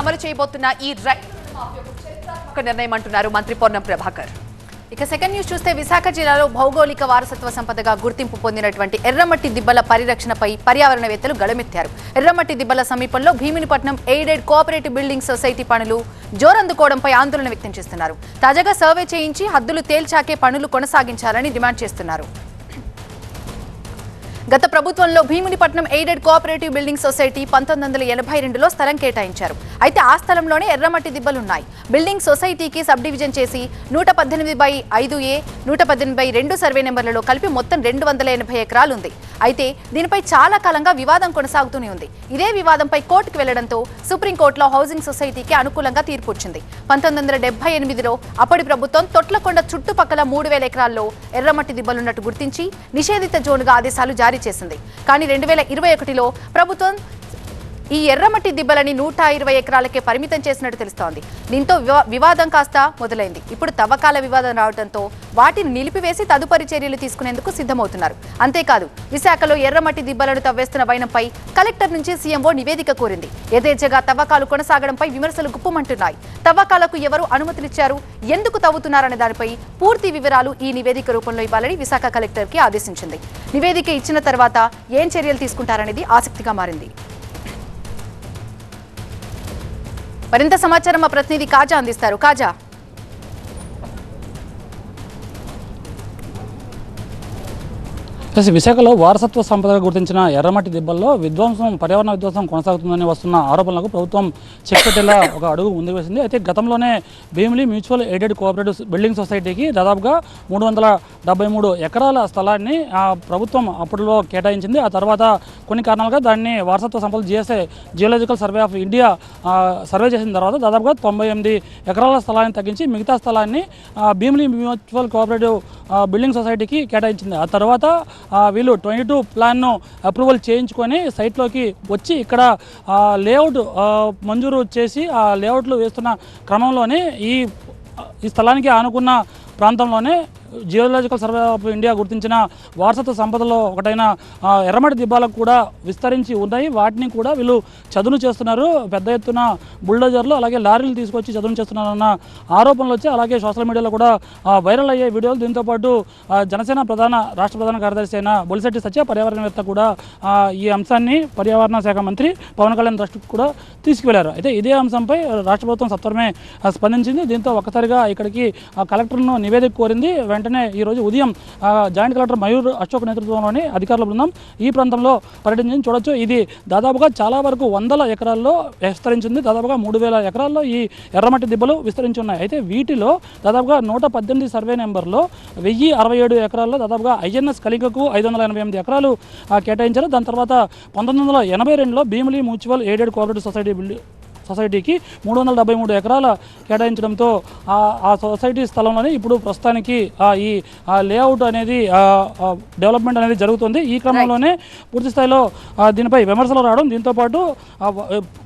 అమలు చేయబోతున్న ఈ రైతు నిర్ణయం అంటున్నారు మంత్రి పొన్నం ప్రభాకర్. ఇక సెకండ్ న్యూస్ చూస్తే విశాఖ జిల్లాలో భౌగోళిక వారసత్వ సంపదగా గుర్తింపు పొందినటువంటి ఎర్రమట్టి దిబ్బల పరిరక్షణపై పర్యావరణవేత్తలు గళమెత్తారు. ఎర్రమట్టి దిబ్బల సమీపంలో Bheemunipatnam aided cooperative building society పనులు జోరందుకోవడంపై ఆందోళన వ్యక్తం చేస్తున్నారు. తాజాగా సర్వే చేయించి హద్దులు తేల్చాకే పనులు కొనసాగించాలని డిమాండ్ చేస్తున్నారు. గత ప్రభుత్వంలో Bheemunipatnam aided cooperative building society పంతొమ్మిది వందల ఎనభై రెండులో స్థలం కేటాయించారు. అయితే ఆ స్థలంలోనే ఎర్రమట్టి దిబ్బలున్నాయి. బిల్డింగ్ సొసైటీకి సబ్ డివిజన్ చేసి నూట పద్దెనిమిది బై ఐదు ఏ నూట పద్దెనిమిది బై రెండు సర్వే నెంబర్లలో కలిపి మొత్తం రెండు వందల ఎనభై ఎకరాలు ఉంది అయితే దీనిపై చాలా కాలంగా వివాదం కొనసాగుతూనే ఉంది. ఇదే వివాదంపై కోర్టుకు వెళ్ళడంతో సుప్రీంకోర్టులో హౌసింగ్ సొసైటీకి అనుకూలంగా తీర్పు వచ్చింది. పంతొమ్మిది వందల డెబ్బై ఎనిమిదిలో అప్పటి ప్రభుత్వం తొట్లకొండ చుట్టుపక్కల మూడు వేల ఎకరాల్లో ఎర్రమట్టి దిబ్బలున్నట్టు గుర్తించి నిషేధిత జోన్గా ఆదేశాలు జారీ చేసింది. కానీ రెండు వేల ఇరవై ఒకటిలో ప్రభుత్వం ఈ ఎర్రమట్టి దిబ్బలని నూట ఇరవై ఎకరాలకే పరిమితం చేసినట్టు తెలుస్తోంది. దీంతో వివా- వివాదం కాస్త మొదలైంది. ఇప్పుడు తవ్వకాల వివాదం రావడంతో వాటిని నిలిపివేసి తదుపరి చర్యలు తీసుకునేందుకు సిద్ధమవుతున్నారు. అంతేకాదు విశాఖలో ఎర్రమట్టి దిబ్బలను తవ్వేస్తున్న వైనంపై కలెక్టర్ నుంచి సీఎంఓ నివేదిక కోరింది. యథేచ్ఛగా తవ్వకాలు కొనసాగడంపై విమర్శలు గుప్పమంటున్నాయి. తవ్వకాలకు ఎవరు అనుమతులిచ్చారు? ఎందుకు తవ్వుతున్నారనే దానిపై పూర్తి వివరాలు ఈ నివేదిక రూపంలో ఇవ్వాలని విశాఖ కలెక్టర్కి ఆదేశించింది. నివేదిక ఇచ్చిన తర్వాత ఏం చర్యలు తీసుకుంటారనేది ఆసక్తిగా మారింది. మరింత సమాచారం మా ప్రతినిధి కాజా అందిస్తారు. కాజా. ప్లస్ విశాఖలో వారసత్వ సంపదగా గుర్తించిన ఎర్రమట్టి దిబ్బల్లో విధ్వంసం పర్యావరణ విధ్వంసం కొనసాగుతుందని వస్తున్న ఆరోపణలకు ప్రభుత్వం చెక్ పెట్టేలా ఒక అడుగు ముందుకు వేసింది. అయితే గతంలోనే Bheemili mutual aided cooperative building సొసైటీకి దాదాపుగా మూడు వందల డెబ్బై మూడు ఎకరాల స్థలాన్ని ఆ ప్రభుత్వం అప్పట్లో కేటాయించింది. ఆ తర్వాత కొన్ని కారణాలుగా దాన్ని వారసత్వ సంపద GSA geological survey of India survey చేసిన తర్వాత దాదాపుగా తొంభై ఎనిమిది ఎకరాల స్థలాన్ని తగ్గించి మిగతా స్థలాన్ని భీమిలి మ్యూచువల్ కోఆపరేటివ్ బిల్డింగ్ సొసైటీకి కేటాయించింది. ఆ తర్వాత వీళ్ళు ట్వంటీ టూ ప్లాన్ను అప్రూవల్ చేయించుకొని సైట్లోకి వచ్చి ఇక్కడ లేఅవుట్ మంజూరు చేసి ఆ లేఅవుట్లు వేస్తున్న క్రమంలోనే ఈ ఈ స్థలానికి ఆనుకున్న ప్రాంతంలోనే జియోలాజికల్ సర్వే ఆఫ్ ఇండియా గుర్తించిన వారసత్వ సంపదలో ఒకటైన ఎర్రమడి దిబ్బాలకు కూడా విస్తరించి ఉన్నాయి. వాటిని కూడా వీళ్ళు చదును చేస్తున్నారు. పెద్ద ఎత్తున బుల్డోజర్లు అలాగే లారీలు తీసుకొచ్చి చదును చేస్తున్నారన్న ఆరోపణలు వచ్చి అలాగే సోషల్ మీడియాలో కూడా వైరల్ అయ్యే వీడియోలు. దీంతోపాటు జనసేన ప్రధాన రాష్ట్ర ప్రధాన కార్యదర్శి అయిన బొలిశెట్టి సత్య పర్యావరణవేత్త కూడా ఈ అంశాన్ని పర్యావరణ శాఖ మంత్రి పవన్ కళ్యాణ్ దృష్టికి కూడా తీసుకువెళ్ళారు. అయితే ఇదే అంశంపై రాష్ట్ర ప్రభుత్వం సత్వరమే స్పందించింది. దీంతో ఒక్కసారిగా ఇక్కడికి కలెక్టర్ను నివేదిక కోరింది వెంటనే ఈరోజు ఉదయం జాయింట్ కలెక్టర్ మయూర్ అశోక్ నేతృత్వంలోని అధికారుల బృందం ఈ ప్రాంతంలో పర్యటించి చూడొచ్చు. ఇది దాదాపుగా చాలా వరకు వందల ఎకరాల్లో విస్తరించింది. దాదాపుగా మూడు వేల ఎకరాల్లో ఈ ఎర్రమట్టి దిబ్బలు విస్తరించి ఉన్నాయి. అయితే వీటిలో దాదాపుగా నూట పద్దెనిమిది సర్వే నెంబర్లో వెయ్యి అరవై ఏడు ఎకరాల్లో దాదాపుగా ఐఎన్ఎస్ కలిగకు ఐదు వందల ఎనభై ఎనిమిది ఎకరాలు కేటాయించారు. దాని తర్వాత పంతొమ్మిది వందల ఎనభై రెండులో Bheemili mutual aided cooperative society building సొసైటీకి మూడు వందల డెబ్బై మూడు ఎకరాల కేటాయించడంతో ఆ ఆ సొసైటీ స్థలంలోనే ఇప్పుడు ప్రస్తుతానికి ఈ లేఅవుట్ అనేది డెవలప్మెంట్ అనేది జరుగుతుంది. ఈ క్రమంలోనే పూర్తి స్థాయిలో దీనిపై విమర్శలు రావడం దీంతోపాటు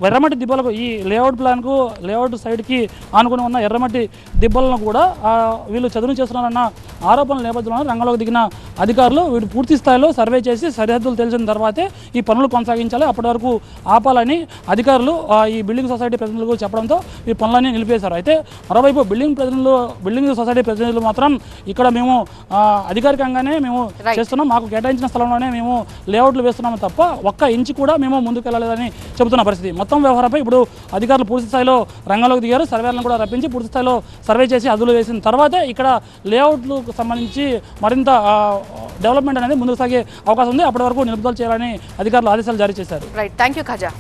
ఎర్రమట్టి దిబ్బలకు ఈ లేఅవుట్ ప్లాన్కు లేఅవుట్ సైడ్కి ఆనుకుని ఉన్న ఎర్రమట్టి దిబ్బలను కూడా వీళ్ళు చదును చేస్తున్నారన్న ఆరోపణల నేపథ్యంలో రంగంలోకి దిగిన అధికారులు వీడు పూర్తి స్థాయిలో సర్వే చేసి సరిహద్దులు తెలిసిన తర్వాతే ఈ పనులు కొనసాగించాలి. అప్పటి వరకు ఆపాలని అధికారులు ఈ బిల్డింగ్ సొసైటీ ప్రతినిధులకు చెప్పడంతో ఈ పనులన్నీ నిలిపేశారు. అయితే మరోవైపు బిల్డింగ్ ప్రతినిధులు బిల్డింగ్ సొసైటీ ప్రతినిధులు మాత్రం ఇక్కడ మేము అధికారికంగానే మేము. చేస్తున్నాం. మాకు కేటాయించిన స్థలంలోనే మేము లేఅవుట్లు వేస్తున్నాము తప్ప ఒక్క ఇంచు కూడా మేము ముందుకు వెళ్ళలేదని చెబుతున్న పరిస్థితి. మొత్తం వ్యవహారంపై ఇప్పుడు అధికారులు పూర్తి స్థాయిలో రంగంలోకి దిగారు. సర్వేలను కూడా రప్పించి పూర్తి స్థాయిలో సర్వే చేసి అదులు వేసిన తర్వాతే ఇక్కడ లేఅవుట్లకు సంబంధించి మరింత డెవలప్మెంట్ అనేది ముందుకు సాగే అవకాశం ఉంది. అప్పటి వరకు నిలుపుదల చేయాలని అధికారులు ఆదేశాలు జారీ చేశారు. Right thank you Khaja